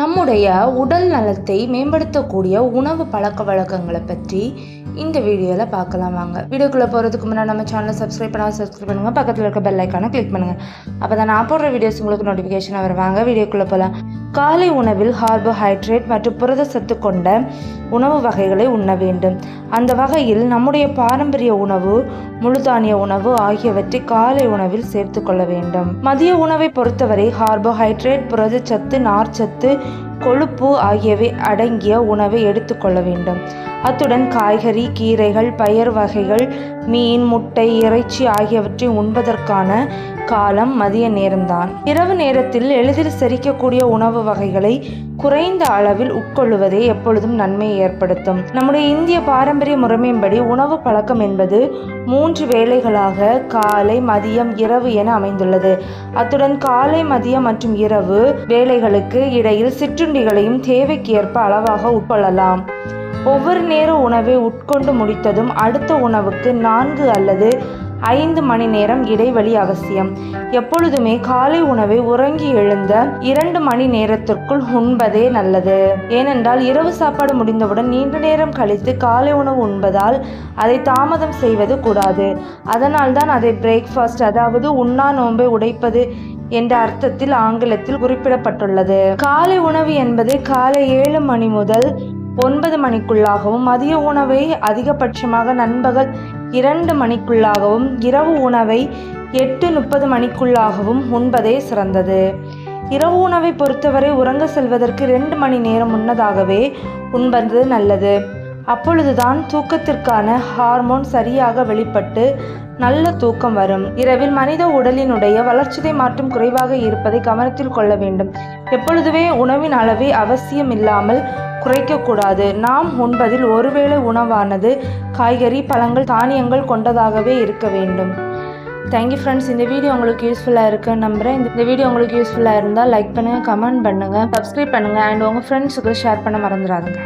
நம்முடைய உடல் நலத்தை மேம்படுத்தக்கூடிய உணவு பழக்க வழக்கங்களை பற்றி இந்த வீடியோவில் பார்க்கலாம் வாங்க. வீடியோக்குள்ளே போகிறதுக்கு முன்னாடி நம்ம சேனலை சப்ஸ்கிரைப் பண்ணால் சப்ஸ்கிரைப் பண்ணுங்கள் பக்கத்தில் இருக்க பெல் ஐக்கானை கிளிக் பண்ணுங்கள் அப்போ தான் நான் போடுற வீடியோஸ் உங்களுக்கு நோட்டிஃபிகேஷன் வருவாங்க. வீடியோக்குள்ளே போகலாம் காலை உணவில் கார்போஹைட்ரேட் மற்றும் புரத சத்து கொண்ட உணவு வகைகளை உண்ண வேண்டும். அந்த வகையில் நம்முடைய பாரம்பரிய உணவு முழுதானிய உணவு ஆகியவற்றை காலை உணவில் சேர்த்து கொள்ள வேண்டும். மதிய உணவை பொறுத்தவரை கார்போஹைட்ரேட் புரதச்சத்து நார்ச்சத்து கொழுப்பு ஆகியவை அடங்கிய உணவை எடுத்துக்கொள்ள வேண்டும். அத்துடன் காய்கறி கீரைகள் பயறு வகைகள் மீன் முட்டை இறைச்சி ஆகியவற்றை உண்பதற்கான காலம் மதிய நேரம்தான். இரவு நேரத்தில் எளிதில் செரிக்கக்கூடிய உணவு வகைகளை குறைந்த அளவில் உட்கொள்ளுவதே எப்பொழுதும் நன்மையை ஏற்படுத்தும். நம்முடைய இந்திய பாரம்பரிய முறைமையின்படி உணவு பழக்கம் என்பது மூன்று வேளைகளாக காலை மதியம் இரவு என அமைந்துள்ளது. அத்துடன் காலை மதியம் மற்றும் இரவு வேலைகளுக்கு இடையில் சிற்று தேவைக்கு தேவைக்கேற்ப அளவாக உட்கொள்ளலாம். ஒவ்வொரு நேர உணவை உட்கொண்டு முடித்ததும் அடுத்த உணவுக்கு நான்கு அல்லது ஐந்து மணி நேரம் இடைவெளி அவசியம். எப்பொழுதுமே காலை உணவை உறங்கி எழுந்த இரண்டு மணி நேரத்திற்குள் உண்பதே நல்லது. ஏனென்றால் இரவு சாப்பாடு முடிந்தவுடன் நீண்ட நேரம் கழித்து காலை உணவு உண்பதால் அதை தாமதம் செய்வது கூடாது. அதனால்தான் அதை பிரேக்ஃபாஸ்ட் அதாவது உண்ணா நோன்பை உடைப்பது என்ற அர்த்தத்தில் ஆங்கிலத்தில் குறிப்பிடப்பட்டுள்ளது. காலை உணவு என்பது காலை ஏழு மணி முதல் ஒன்பது மணிக்குள்ளாகவும் மதிய உணவை அதிகபட்சமாக நண்பகல் இரண்டு மணிக்குள்ளாகவும் இரவு உணவை எட்டு முப்பது மணிக்குள்ளாகவும் உண்பதே சிறந்தது. இரவு உணவை பொறுத்தவரை உறங்க செல்வதற்கு ரெண்டு மணி நேரம் முன்னதாகவே உண்பது நல்லது. அப்பொழுதுதான் தூக்கத்திற்கான ஹார்மோன் சரியாக வெளிப்பட்டு நல்ல தூக்கம் வரும். இரவில் மனித உடலினுடைய வளர்ச்சிதை மாற்றம் குறைவாக இருப்பதை கவனத்தில் கொள்ள வேண்டும். எப்பொழுதுமே உணவின் அளவை அவசியம் இல்லாமல் குறைக்கக்கூடாது. நாம் உண்பதில் ஒருவேளை உணவானது காய்கறி பழங்கள் தானியங்கள் கொண்டதாகவே இருக்க வேண்டும். தேங்க்யூ ஃப்ரெண்ட்ஸ் இந்த வீடியோ உங்களுக்கு யூஸ்ஃபுல்லாக இருக்குன்னு நம்புகிறேன் இந்த வீடியோ உங்களுக்கு யூஸ்ஃபுல்லாக இருந்தால் லைக் பண்ணுங்கள் கமெண்ட் பண்ணுங்கள் சப்ஸ்கிரைப் பண்ணுங்கள் அண்ட் உங்கள் ஃப்ரெண்ட்ஸுக்கு ஷேர் பண்ண மறந்துடாதுங்க.